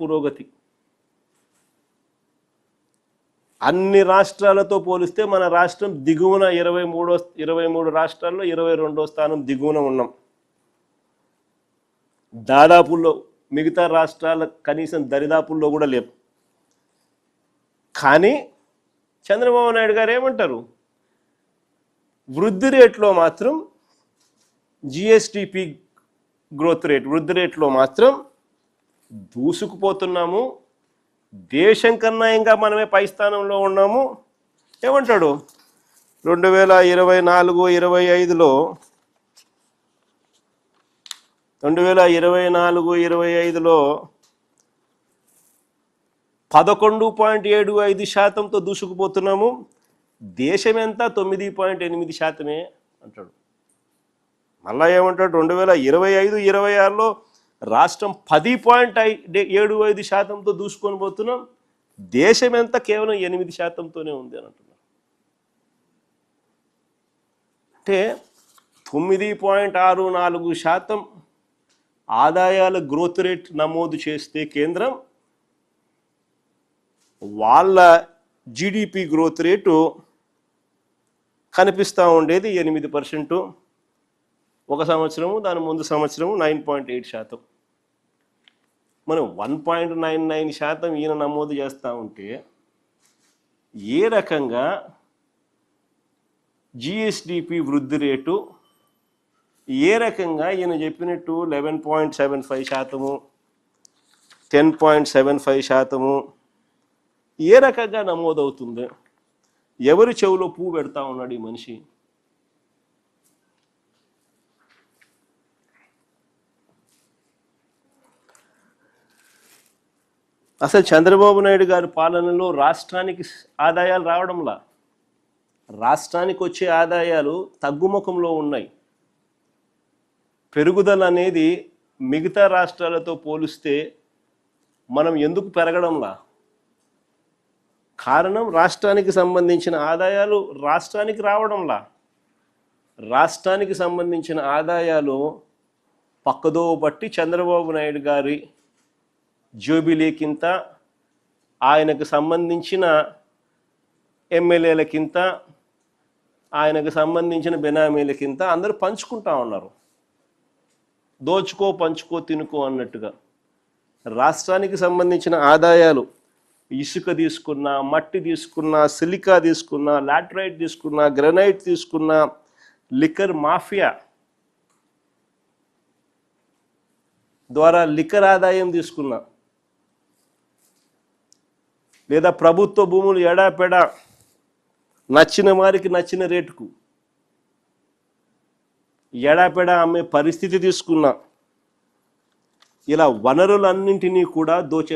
పురోగతి. అన్ని రాష్ట్రాలతో పోలిస్తే మన రాష్ట్రం దిగువన ఇరవై మూడో ఇరవై మూడు రాష్ట్రాల్లో ఇరవై రెండో స్థానం దిగువన ఉన్నాం. దాదాపుల్లో మిగతా రాష్ట్రాల కనీసం దరిదాపుల్లో కూడా లేవు. కానీ చంద్రబాబు నాయుడు గారు ఏమంటారు? వృద్ధి రేట్లో మాత్రం జిఎస్టిపి గ్రోత్ రేట్ వృద్ధి రేట్లో మాత్రం దూసుకుపోతున్నాము. దేశం కన్నా ఇంకా మనమే పై స్థానంలో ఉన్నాము. ఏమంటాడు? రెండు వేల ఇరవై నాలుగు ఇరవై ఐదులో రెండు వేల ఇరవై నాలుగు ఇరవై ఐదులో పదకొండు పాయింట్ ఏడు ఐదు శాతంతో దూసుకుపోతున్నాము. దేశం ఎంత? తొమ్మిది పాయింట్ ఎనిమిది శాతమే అంటాడు. మళ్ళా ఏమంటాడు? రెండు వేల ఇరవై ఐదు ఇరవై ఆరులో రాష్ట్రం పది పాయింట్ ఏడు ఐదు శాతంతో దూసుకొని పోతున్నాం. దేశం ఎంత కేవలం ఎనిమిది శాతంతోనే ఉంది అని అంటున్నారు. అంటే తొమ్మిది పాయింట్ ఆరు నాలుగు శాతం ఆదాయాల గ్రోత్ రేట్ నమోదు చేస్తే కేంద్రం వాళ్ళ జీడిపి గ్రోత్ రేటు కనిపిస్తూ ఉండేది ఎనిమిది పర్సెంటు. ఒక సంవత్సరము దాని ముందు సంవత్సరము నైన్ పాయింట్ ఎయిట్ శాతం. మనం వన్ పాయింట్ నైన్ నైన్ శాతం ఈయన నమోదు చేస్తూ ఉంటే ఏ రకంగా జిఎస్డిపి వృద్ధి రేటు ఏ రకంగా ఈయన చెప్పినట్టు లెవెన్ పాయింట్ సెవెన్ ఫైవ్ శాతము టెన్ పాయింట్ సెవెన్ ఫైవ్ శాతము ఏ రకంగా నమోదవుతుంది? ఎవరి చెవిలో పువ్వు పెడతా ఉన్నాడు ఈ మనిషి? అసలు చంద్రబాబు నాయుడు గారి పాలనలో రాష్ట్రానికి ఆదాయాలు రావడంలా? రాష్ట్రానికి వచ్చే ఆదాయాలు తగ్గుముఖంలో ఉన్నాయి. పెరుగుదల అనేది మిగతా రాష్ట్రాలతో పోలిస్తే మనం ఎందుకు పెరగడంలా? కారణం రాష్ట్రానికి సంబంధించిన ఆదాయాలు రాష్ట్రానికి రావడంలా? రాష్ట్రానికి సంబంధించిన ఆదాయాలు పక్కదో బట్టి చంద్రబాబు నాయుడు గారి జూబిలీకింత ఆయనకు సంబంధించిన ఎమ్మెల్యేలకింత ఆయనకు సంబంధించిన బెనామీలకింత అందరూ పంచుకుంటా ఉన్నారు. దోచుకో పంచుకో తినుకో అన్నట్టుగా. రాష్ట్రానికి సంబంధించిన ఆదాయాలు ఇసుక తీసుకున్నా మట్టి తీసుకున్నా సిలికా తీసుకున్నా లాటరైట్ తీసుకున్నా గ్రనైట్ తీసుకున్నా లిక్కర్ మాఫియా ద్వారా లిక్కర్ ఆదాయం తీసుకున్నా లేదా ప్రభుత్వ భూములు ఎడాపెడా నచ్చిన వారికి నచ్చిన రేటుకు ఎడాపెడా అమ్మే పరిస్థితి తీసుకున్నా ఇలా వనరులన్నింటినీ కూడా దోచే